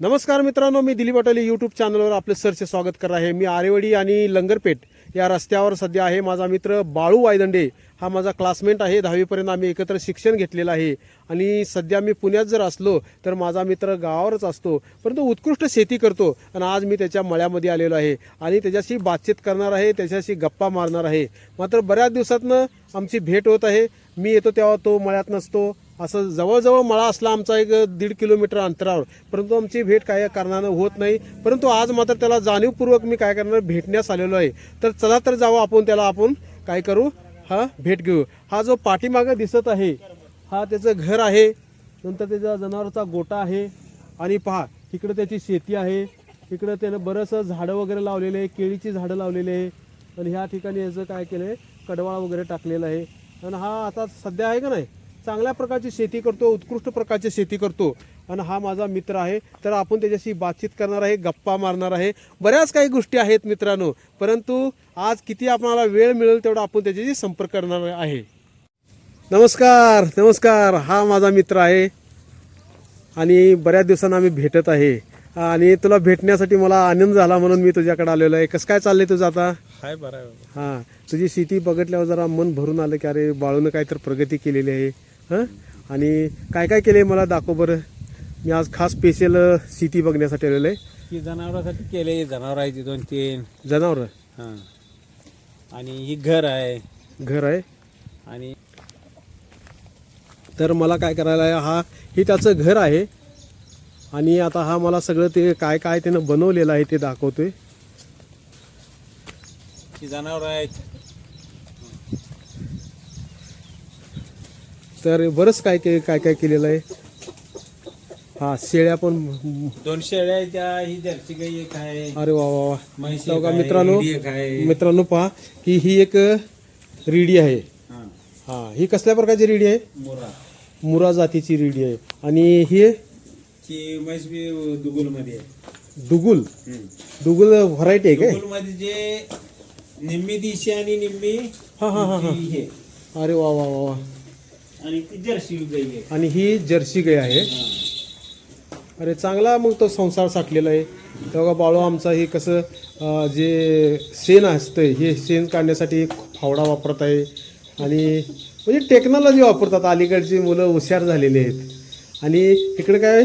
नमस्कार मित्रांनो मी दिलीप अटोले यूट्यूब चॅनलवर आपले सरचे स्वागत करत आहे. मी आरेवडी आणि लंगरपेठ या रस्त्यावर सध्या आहे माझा मित्र बाळू वायदंडे. हा माझा क्लासमेट आहे. दहावीपर्यंत आम्ही एकत्र शिक्षण घेतलेलं आहे. आणि सध्या मी पुण्यात जर असलो तर माझा मित्र गावावरच असतो. परंतु उत्कृष्ट शेती करतो. आणि आज मी त्याच्या मळ्यामध्ये आलेलो आहे. आणि त्याच्याशी बातचीत करणार आहे त्याच्याशी गप्पा मारणार आहे. मात्र बऱ्याच दिवसातनं आमची भेट होत आहे. मी येतो तेव्हा तो मळ्यात नसतो. असं जवळजवळ मळा असला आमचा एक दीड किलोमीटर अंतरावर. परंतु आमची भेट काय कारणानं होत नाही. परंतु आज मात्र त्याला जाणीवपूर्वक मी काय करणार भेटण्यास आलेलो आहे. तर चला तर जावं आपण त्याला आपण काय करू? हा भेट घेऊ. हा जो पाठीमागं दिसत आहे हा त्याचं घर आहे. नंतर त्याचा जनावरचा गोटा आहे. आणि पहा इकडं त्याची शेती आहे. इकडं त्यानं बरंचसं झाडं वगैरे लावलेले आहे. केळीची झाडं लावलेली आहे. आणि ह्या ठिकाणी याचं काय केलं आहे कडवाळ वगैरे टाकलेलं आहे. आणि हा आता सध्या आहे का नाही? चांगल्या प्रकारची शेती करतो उत्कृष्ट प्रकारची शेती करतो. आणि हा माझा मित्र आहे. तर आपण त्याच्याशी बातचीत करणार आहे गप्पा मारणार आहे. बऱ्याच काही गोष्टी आहेत मित्रांनो. परंतु आज किती आपल्याला वेळ मिळेल तेवढा आपण त्याच्याशी संपर्क करणार आहे. नमस्कार नमस्कार. हा माझा मित्र आहे. आणि बऱ्याच दिवसांना आम्ही भेटत आहे. आणि तुला भेटण्यासाठी मला आनंद झाला म्हणून मी तुझ्याकडे आलेलो आहे. कसं काय चाललंय तुझं आता? हाय बरं. हां. तुझी शेती बघितल्यावर जरा मन भरून आलं की अरे बाळूनं काय तर प्रगती केलेली आहे. हां? आणि काय काय केले मला दाखव बरं. मी आज खास स्पेशल शेती बघण्यासाठी आलेलो आहे. ही जनावरांसाठी केले जनावर आहे ती दोन तीन. जनावरं? हां. आणि ही घर आहे. घर आहे. आणि तर मला काय करायला आहे हा हे त्याचं घर आहे. आणि आता हा मला सगळं ते काय काय त्यानं बनवलेलं आहे ते दाखवतोय. ही जनावर आहेत. तर बरंच काय काय काय काय केलेलं आहे. हा शेळ्या पण दोन शेळ्या आहेत त्या ही जर्सी गाई एक आहे. अरे वा वा वा. म्हैशी एक का आहे, मित्रांनो एक आहे. मित्रांनो पहा की ही एक रेडी आहे. हां. हा ही कसल्या प्रकारची रेडी आहे? मोरा. मुरा जातीची रेडी आहे. आणि ही ती म्हैस बी दुगुलमध्ये आहे. दुगुल? दुगुल व्हरायटी आहे काय? जे निम्मी दिशी आणि निम्मी हा, हा, हा, हा. हे अरे वा वा वा वा. आणि ती जर्सी गाई आहे. आणि ही जर्सी गाय आहे. अरे चांगला मग तो संसार साठलेला आहे. तेव्हा बाळू आमचा हे कसं अं, जे शेण असतं हे शेण काढण्यासाठी एक फावडा वापरत आहे. आणि म्हणजे टेक्नॉलॉजी वापरतात. अलीकडची मुलं हुशार झालेली आहेत. आणि इकडे काय?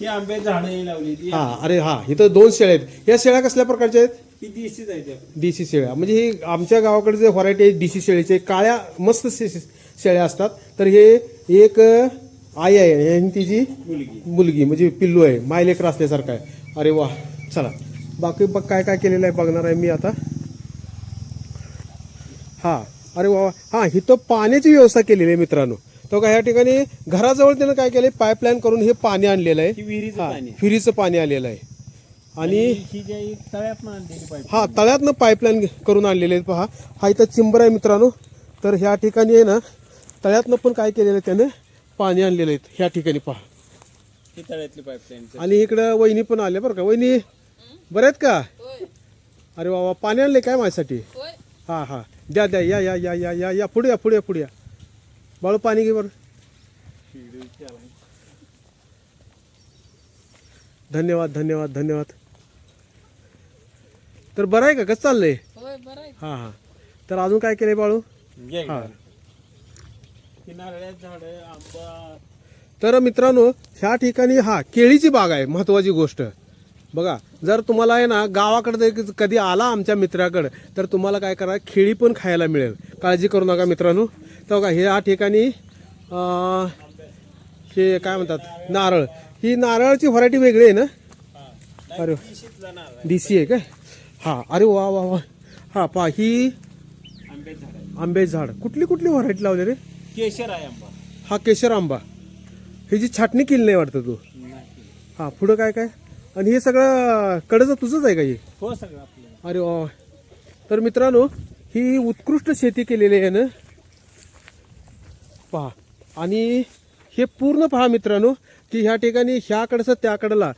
ही आंबे झाडं लावली ती. हा अरे हा इथं दोन शेळ्या आहेत. या शेळ्या कसल्या प्रकारच्या आहेत? ही आहे त्या. देशी शेळ्या. म्हणजे ही आमच्या गावाकडे जे व्हरायटी आहे देशी शेळीचे काळ्या मस्त शे- शे- शेळ्या असतात. तर हे एक आई आहे. आणि तिची मुलगी. मुलगी म्हणजे पिल्लू आहे. मायलेकर असल्यासारखं आहे. अरे वा. चला. बाकी बघ काय काय केलेलं आहे बघणार आहे मी आता. हा. अरे वा. हा इथं पाण्याची व्यवस्था केलेली आहे मित्रांनो. तो का ह्या ठिकाणी घराजवळ त्यानं काय केलंय? पाईपलाईन करून हे पाणी आणलेलं आहे. विहिरीचं पाणी. फिरीचं पाणी आलेलं आहे. आणि ही हा तळ्यातनं पाईपलाईन करून आणलेले आहेत पहा हा इथं चिंबर आहे मित्रांनो. तर ह्या ठिकाणी आहे ना तळ्यातनं पण काय केलेलं आहे त्यानं? पाणी आणलेलं आहे ह्या ठिकाणी पहा. ही तळ्यातली पाईपलाईन आणि इकडं वहिनी पण आले बरं का. वहिनी बरं आहेत का? अरे वा वा. पाणी आणले काय माझ्यासाठी? हा हा. द्या द्या. या या या या या या. पुढे या पुढे या पुढे या. बाळू पाणी घे बरं. धन्यवाद धन्यवाद धन्यवाद. तर बरं आहे का? कसं चाललंय? होय बरं आहे. हा हा. तर अजून काय केलंय बाळू? हा. किनाऱ्यात झाड आंबा. तर मित्रांनो ह्या ठिकाणी हा केळीची बाग आहे महत्वाची गोष्ट. बघा जर तुम्हाला आहे ना गावाकडे कधी आला आमच्या मित्राकडे तर तुम्हाला काय करा केळी पण खायला मिळेल. काळजी करू नका मित्रांनो. तर बघा ह्या ठिकाणी हे काय म्हणतात नारळ. ही नारळाची व्हरायटी वेगळी आहे ना? अरे देशी आहे काय? हा अरे वा वा वा. हा पहा ही आंबे झाड. कुठली कुठली व्हरायटी लावली रे? केशर आहे आंबा. हा केशर आंबा. ह्याची छाटणी केली नाही वाटतं तू? नाही हा पुढं काय काय? आणि हे सगळं कडचं तुझंच आहे का हे? हो सगळं आपलं. अरे वा. तर मित्रांनो ही उत्कृष्ट शेती केलेली आहे ना? पहा. आणि हे पूर्ण पहा मित्रांनो की ह्या ठिकाणी ह्याकडचं त्याकडला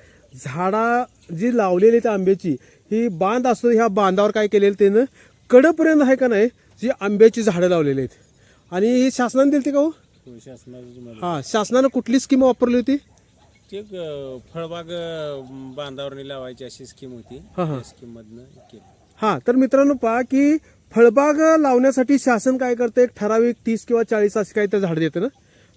झाडा जी लावलेली आहेत आंब्याची ही बांध असतो ह्या बांधावर काय केलेलं त्यानं कडपर्यंत आहे का नाही जी आंब्याची झाडं लावलेली आहेत. आणि ही शासनाने दिली का हो? शासनाची हा शासनानं कुठली स्कीम वापरली होती? ते फळबाग अं, बांधावरणी लावायची अशी स्कीम होती. हा, हा. त्या स्कीम मधनं केली. हा तर मित्रांनो पहा की फळबाग लावण्यासाठी शासन काय करतं? एक ठराविक तीस किंवा चाळीस अशी काही तर झाड देतं ना?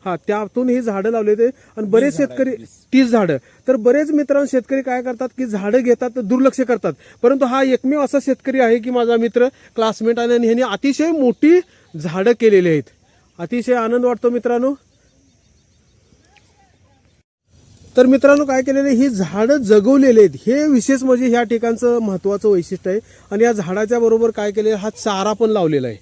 हा त्यातून ही झाडं लावले ते आणि बरेच शेतकरी. तीस झाडं. तर बरेच मित्रांनो शेतकरी काय करतात की झाडं घेतात तर दुर्लक्ष करतात. परंतु हा एकमेव असा शेतकरी आहे की माझा मित्र क्लासमेट आहे आणि ह्यांनी अतिशय मोठी झाडं केलेली आहेत. अतिशय आनंद वाटतो मित्रांनो. तर मित्रांनो काय केलेले ही झाडं जगवलेले आहेत. हे विशेष म्हणजे ह्या ठिकाणचं महत्वाचं वैशिष्ट्य आहे. आणि या झाडाच्या बरोबर काय केलेलं हा चारा पण लावलेला आहे.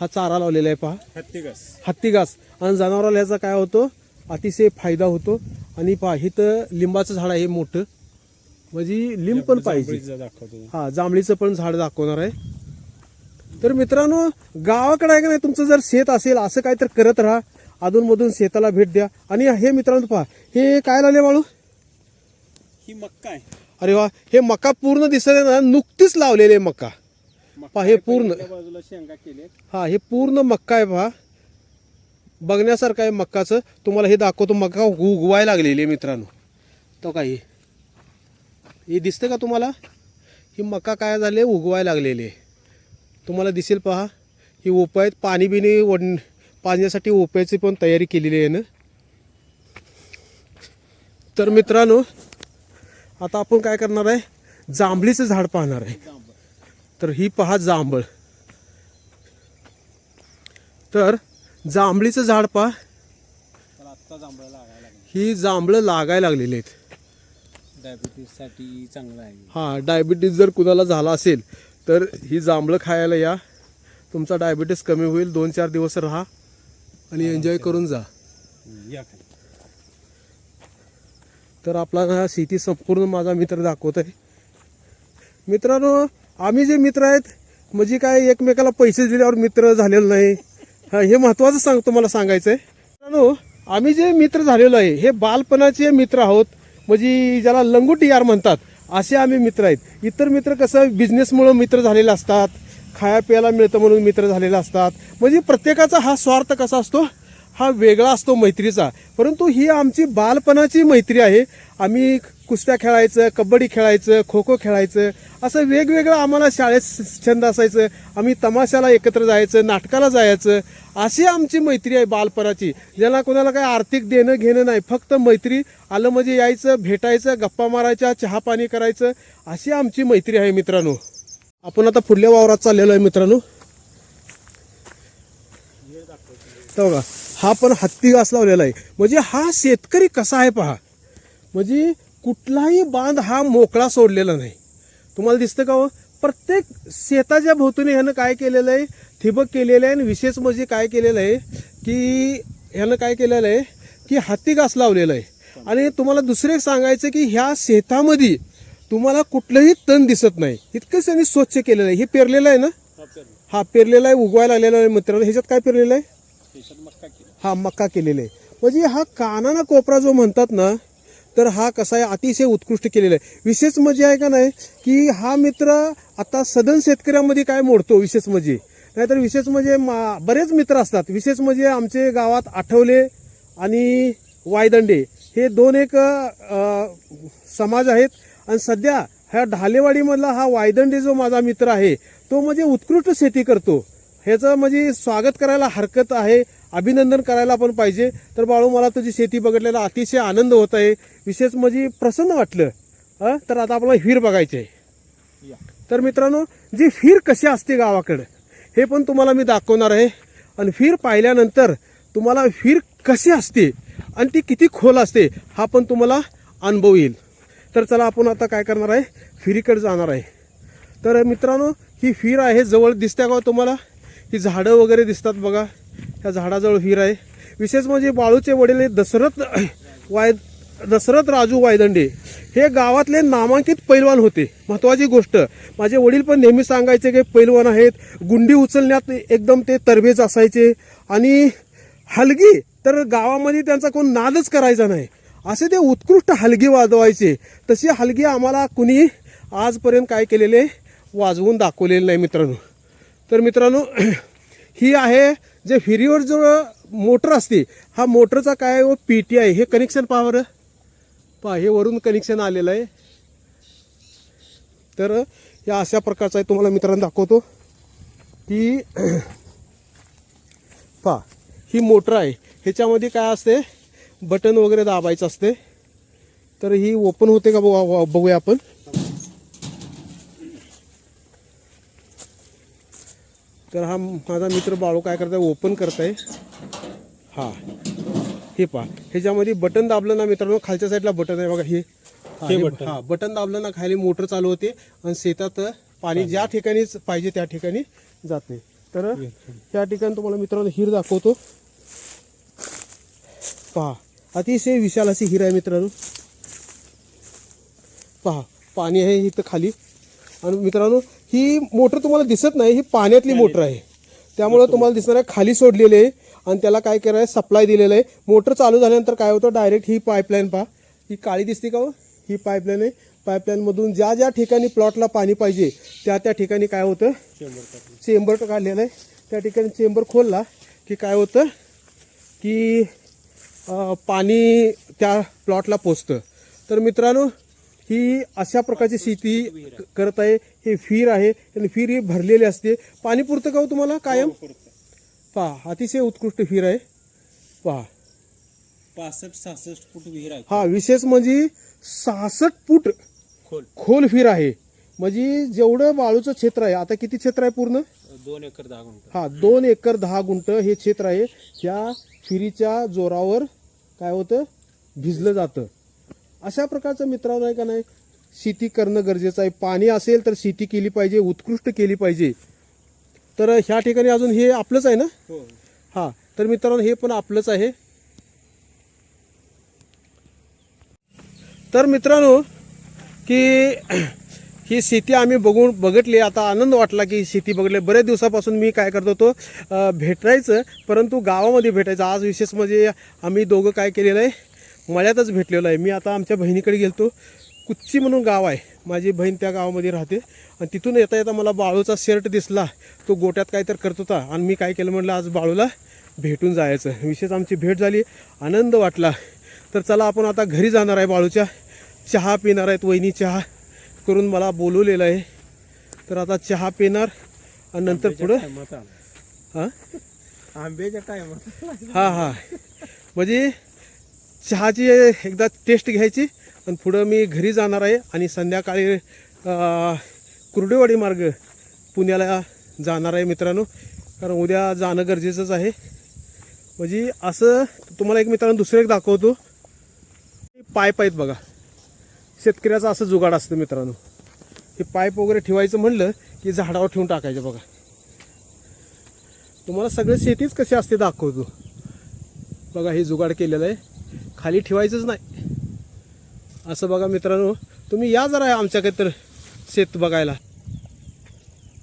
हा चारा लावलेला आहे पहा. हत्ती घास हत्ती घास आणि जनावराला ह्याचा काय होतो? अतिशय फायदा होतो. आणि पहा इथं लिंबाचं झाड आहे मोठं. म्हणजे लिंब पण पाहिजे. हा जांभळीचं पण झाड दाखवणार आहे. तर मित्रांनो गावाकडे आहे का नाही तुमचं जर शेत असेल असं काय तर करत राहा. अधूनमधून शेताला भेट द्या. आणि हे मित्रांनो पहा हे काय लावले बाळू? ही मक्का आहे. अरे वा हे मका पूर्ण दिसत नुकतीच लावलेले मका. पहा हे पूर्ण त्या बाजूला शेंगा केले हा हे पूर्ण मक्का आहे पहा. बघण्यासारखं आहे मक्काचं. तुम्हाला हे दाखवतो मका उगवायला लागलेली आहे मित्रांनो. तो काही हे? दिसतं का तुम्हाला? ही मका काय झाले? उगवायला लागलेली. आहे तुम्हाला दिसेल पहा ही ओपं आहेत. पाणी बिणी वड पाजण्यासाठी ओप्याची पण तयारी केलेली आहे ना. तर मित्रांनो आता आपण काय करणार आहे? जांभळीचं झाड पाहणार आहे. तर ही पहा जांभळ. तर जांभळीचं झाड पहा. ही जांभळं लागायला लागलेली आहेत. डायबिटीससाठी चांगला आहे. हा डायबिटीज जर कुणाला झाला असेल तर ही जांभळं खायला या. तुमचा डायबिटीस कमी होईल दोन चार दिवस राहा आणि एन्जॉय करून जा. तर आपला हा शेती संपूर्ण माझा मित्र दाखवत आहे मित्रांनो आम्ही जे मित्र आहेत म्हणजे काय एकमेकाला पैसे दिल्यावर मित्र झालेलो नाही. हा हे महत्वाचं सांगतो मला सांगायचं आहे मित्रांनो आम्ही जे मित्र झालेलो आहे हे बालपणाचे मित्र आहोत. म्हणजे ज्याला लंगोटी यार म्हणतात. असे आम्ही मित्र आहेत. इतर मित्र कसं बिझनेसमुळं मित्र झालेले असतात खाया प्यायला मिळतं म्हणून मित्र झालेले असतात. म्हणजे प्रत्येकाचा हा स्वार्थ कसा असतो? हा वेगळा असतो मैत्रीचा. परंतु ही आमची बालपणाची मैत्री आहे. आम्ही कुस्त्या खेळायचं कबड्डी खेळायचं खो खो खेळायचं असं वेगवेगळं आम्हाला शाळेत छंद असायचं. आम्ही तमाशाला एकत्र जायचं नाटकाला जायचं अशी आमची मैत्री आहे बालपणाची. ज्याला कोणाला काही आर्थिक देणं घेणं नाही फक्त मैत्री आलं म्हणजे यायचं भेटायचं गप्पा मारायच्या चहा पाणी करायचं अशी आमची मैत्री आहे मित्रांनो. आपण आता पुढल्या वावरात चाललेलो आहे मित्रांनो. बघा हा पण हत्ती घास लावलेला आहे. म्हणजे हा शेतकरी कसा आहे पहा. म्हणजे कुठलाही बांध हा मोकळा सोडलेला नाही. तुम्हाला दिसतं का हो? प्रत्येक शेताच्या भोवतीने ह्यानं काय केलेलं आहे? ठिबक केलेलं आहे आणि विशेष म्हणजे काय केलेलं आहे की ह्यानं काय केलेलं आहे की हत्ती घास लावलेलं आहे. आणि तुम्हाला दुसरे सांगायचं की ह्या शेतामध्ये तुम्हाला कुठलंही तण दिसत नाही. इतकंच त्यांनी स्वच्छ केलेलं आहे. हे पेरलेलं आहे ना? हा पेरलं पेरलेला आहे उगवायला लागलेला आहे मित्रांनो. ह्याच्यात काय पेरलेलं आहे? हा मक्का केलेला आहे. म्हणजे हा कानाना कोपरा जो म्हणतात ना तर हा कसा आहे? अतिशय उत्कृष्ट केलेला आहे. विशेष म्हणजे आहे का नाही की हा मित्र आता सदन शेतकऱ्यामध्ये काय मोडतो विशेष म्हणजे? नाहीतर विशेष म्हणजे मा- बरेच मित्र असतात. विशेष म्हणजे आमचे गावात आठवले आणि वायदंडे हे दोन एक समाज आहेत. आणि सध्या ह्या ढालेवाडीमधला हा वायदंडे जो माझा मित्र आहे तो म्हणजे उत्कृष्ट शेती करतो. ह्याचं म्हणजे स्वागत करायला हरकत आहे अभिनंदन करायला पण पाहिजे. तर बाळू मला तुझी शेती बघितलेला अतिशय आनंद होत आहे. विशेष म्हणजे प्रसन्न वाटलं. हं? तर आता आपल्याला हिर बघायची आहे या. तर मित्रांनो जी फिर कशी असते गावाकडं हे पण तुम्हाला मी दाखवणार आहे. आणि फिर पाहिल्यानंतर तुम्हाला फिर कशी असते आणि ती किती खोल असते हा पण तुम्हाला अनुभव येईल. तर चला आपण आता काय करणार आहे? फिरीकडे जाणार आहे. तर मित्रांनो ही फिर आहे जवळ दिसते का हो तुम्हाला? ही झाडं वगैरे दिसतात बघा. ह्या झाडाजवळ फिर आहे. विशेष म्हणजे बाळूचे वडील हे दशरथ वाय दशरथ राजू वायदंडे हे गावातले नामांकित पैलवान होते. महत्वाची गोष्ट माझे वडील पण नेहमी सांगायचे की पैलवान आहेत गुंडी उचलण्यात एकदम ते तरबेज असायचे. आणि हलगी तर गावामध्ये त्यांचा कोण नादच करायचा नाही. असे ते उत्कृष्ट हलगे वाजवायचे. तशी हलगी आम्हाला कुणी आजपर्यंत काय केलेले वाजवून दाखवलेले नाही मित्रांनो. तर मित्रांनो ही आहे जे फिरीवर जो मोटर असते हा मोटरचा काय व पी टी आहे. हे कनेक्शन पहा बरं. पहा हे वरून कनेक्शन आलेलं आहे. तर या अशा प्रकारचं आहे तुम्हाला मित्रांनो दाखवतो. की पहा ही मोटर आहे. ह्याच्यामध्ये काय असते? बटन वगैरे दाबायचं असते. तर ही ओपन होते का बघू बघूया आपण. तर हा माझा मित्र बाळू काय करताय ओपन करताय. हा. हे पहा ह्याच्यामध्ये बटन दाबलं ना मित्रांनो खालच्या साईडला बटन आहे बघा हे. हा, हे बटन. दाबलं ना खाली मोटर चालू होते आणि शेतात पाणी ज्या ठिकाणी पाहिजे त्या ठिकाणी जाते तर त्या ठिकाणी तुम्हाला मित्रांनो हिर दाखवतो. पहा. अतिशय विशाल अशी हिर आहे मित्रांनो. पहा पाणी आहे इथं खाली. आणि मित्रांनो ही मोटर तुम्हाला दिसत नाही ही पाण्यातली मोटर आहे. त्यामुळं तुम्हाला दिसणार आहे खाली सोडलेली आहे आणि त्याला काय केलं आहे सप्लाय दिलेलं आहे. मोटर चालू झाल्यानंतर काय होतं डायरेक्ट ही पाईपलाईन पहा. ही काळी दिसते का हो? ही पाईपलाईन आहे. पाईपलाईनमधून ज्या ज्या ठिकाणी प्लॉटला पाणी पाहिजे त्या त्या ठिकाणी काय होतं? चेंबर काढलेलं. आहे. त्या ठिकाणी चेंबर खोलला की काय होतं? की पाणी त्या प्लॉटला पोचतं. तर मित्रांनो ही अशा प्रकारची शेती करत आहे. हे फिर आहे आणि फिर ही भरलेली असते. पाणी पुरतं का हो तुम्हाला? कायम? पहा अतिशय उत्कृष्ट फिर आहे. पहा. पासष्ट सहासष्ट फूट विहीर आहे. हा विशेष म्हणजे सहासष्ट फूट खोल. खोल फिर आहे. म्हणजे जेवढं वाळूचं क्षेत्र आहे आता किती क्षेत्र आहे पूर्ण? दोन एकर दहा गुंठ. हा दोन एकर दहा गुंट हे क्षेत्र आहे. ह्या फिरीच्या जोरावर काय होतं? भिजलं जातं. अशा प्रकारचं मित्रांनो आहे का नाही? शेती करणं गरजेचं आहे. पाणी असेल तर शेती केली पाहिजे उत्कृष्ट केली पाहिजे. तर ह्या ठिकाणी अजून हे आपलंच आहे ना? हो. हा. तर मित्रांनो हे पण आपलंच आहे. तर मित्रांनो की ही शेती आम्ही बघून बघितली. आता आनंद वाटला की शेती बघितली. बरेच दिवसापासून मी काय करत होतो भेटायचं परंतु गावामध्ये भेटायचं. आज विशेष म्हणजे आम्ही दोघं काय केलेलं आहे मळ्यातच भेटलेलो आहे. मी आता आमच्या बहिणीकडे गेलतो. कुच्ची म्हणून गाव आहे. माझी बहीण त्या गावामध्ये राहते. आणि तिथून येता येता मला बाळूचा शर्ट दिसला. तो गोट्यात काहीतरी करत होता. आणि मी काय केलं म्हटलं आज बाळूला भेटून जायचं. विशेष आमची भेट झाली. आनंद वाटला. तर चला आपण आता घरी जाणार आहे बाळूच्या. चहा पिणार आहेत वहिनी चहा. करून मला बोलवलेलं आहे. तर आता चहा पिणार आणि नंतर पुढं हां? आंब्याच्या टायमात हां हां. म्हणजे चहाची एकदा टेस्ट घ्यायची आणि पुढं मी घरी जाणार आहे आणि संध्याकाळी कुर्डेवाडी मार्ग पुण्याला जाणार आहे मित्रांनो. कारण उद्या जाणं गरजेचंच आहे. म्हणजे असं तुम्हाला एक मित्रांनो दुसरं एक दाखवतो. पाईप आहेत बघा. शेतकऱ्याचं असं जुगाड असतं मित्रांनो. हे पाईप वगैरे ठेवायचं म्हणलं की झाडावर ठेवून टाकायचं बघा. तुम्हाला सगळं शेतीच कशी असते दाखवतो. बघा हे जुगाड केलेलं आहे. खाली ठेवायचंच नाही. असं बघा मित्रांनो तुम्ही या जरा आमच्याकडे तर शेत बघायला.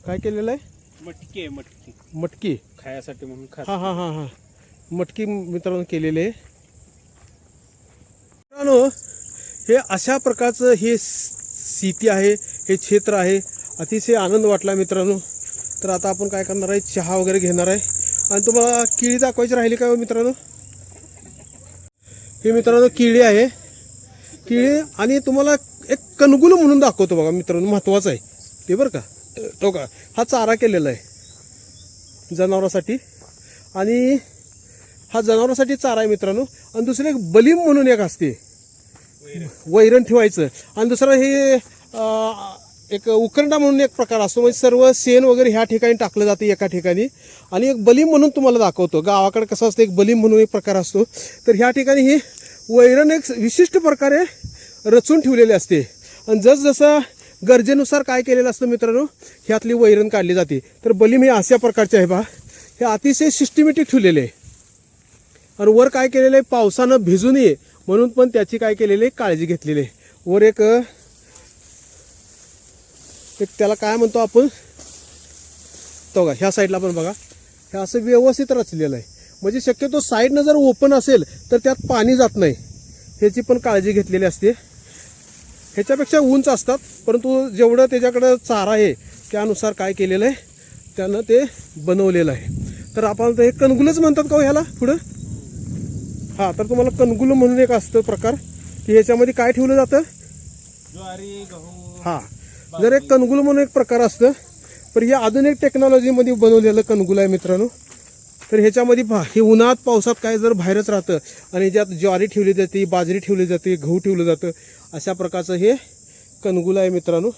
काय केलेलं आहे? मटकी आहे मटकी. मटकी. खायासाठी म्हणून खास. हा हा हा हा. मटकी मित्रांनो केलेले आहे. मित्रांनो हे अशा प्रकारचं हे शेती आहे हे क्षेत्र आहे. अतिशय आनंद वाटला मित्रांनो. तर आता आपण काय करणार आहे? चहा वगैरे घेणार आहे. आणि तुम्हाला केळी दाखवायची राहिली काय हो मित्रांनो? हे मित्रांनो केळी आहे. केळी आणि तुम्हाला एक कणगुल म्हणून दाखवतो बघा मित्रांनो. महत्त्वाचं आहे. ते बरं का? तो का? हा चारा केलेला आहे. जनावरासाठी. आणि हा जनावरासाठी चारा आहे मित्रांनो. आणि दुसरं एक बलीम म्हणून एक असते. वैरण ठेवायचं. आणि दुसरं हे एक उकरंडा म्हणून एक प्रकार असतो. म्हणजे सर्व शेण वगैरे ह्या ठिकाणी टाकलं जातं एका ठिकाणी. आणि एक बलीम म्हणून तुम्हाला दाखवतो. गावाकडे कसं असतं एक बलीम म्हणून एक प्रकार असतो. तर ह्या ठिकाणी ही वैरण एक विशिष्ट प्रकारे रचून ठेवलेली असते. आणि जसजसं गरजेनुसार काय केलेलं असतं मित्रांनो ह्यातली वैरण काढली जाते. तर बलीम हे अशा प्रकारचे आहे पहा हे अतिशय सिस्टमॅटिक ठेवलेले आहे. आणि वर काय केलेलं आहे पावसानं भिजू नये म्हणून पण त्याची काय केलेली आहे? काळजी घेतलेली आहे. वर एक एक त्याला काय म्हणतो आपण? तो का ह्या साईडला पण बघा. हे असं व्यवस्थित रचलेलं आहे. म्हणजे शक्यतो साईडनं जर ओपन असेल तर त्यात पाणी जात नाही. ह्याची पण काळजी घेतलेली असते. ह्याच्यापेक्षा उंच असतात परंतु जेवढं त्याच्याकडं चारा आहे त्यानुसार काय केलेलं आहे त्यानं ते बनवलेलं आहे. तर आपण ते कणगुलच म्हणतात का हो ह्याला पुढं? हा तर तुम्हाला कणगुल म्हणून एक असतं प्रकार की ह्याच्यामध्ये काय ठेवलं जातं? हा जर एक कणगुल म्हणून एक प्रकार असतं पण हे आधुनिक टेक्नॉलॉजीमध्ये बनवलेलं कणगुल आहे मित्रांनो. तर ह्याच्यामध्ये पहा हे उन्हात पावसात काय जर बाहेरच राहतं आणि ज्यात ज्वारी ठेवली जाते बाजरी ठेवली जाते गहू ठेवलं जातं अशा प्रकारचं हे कणगुल आहे मित्रांनो.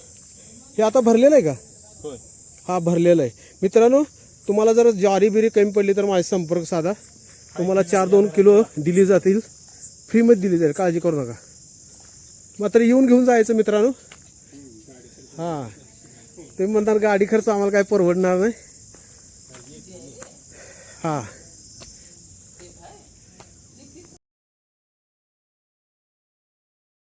हे आता भरलेलं आहे का? हा भरलेला आहे. मित्रांनो तुम्हाला जर ज्वारी बिरी कमी पडली तर माझा संपर्क साधा. तुम्हाला चार दोन किलो दिली जातील. फ्रीमध्ये दिली जाईल. काळजी करू नका. मात्र येऊन घेऊन जायचं मित्रांनो. हां. तुम्ही म्हणता गाडी खर्च आम्हाला काय परवडणार नाही. हां.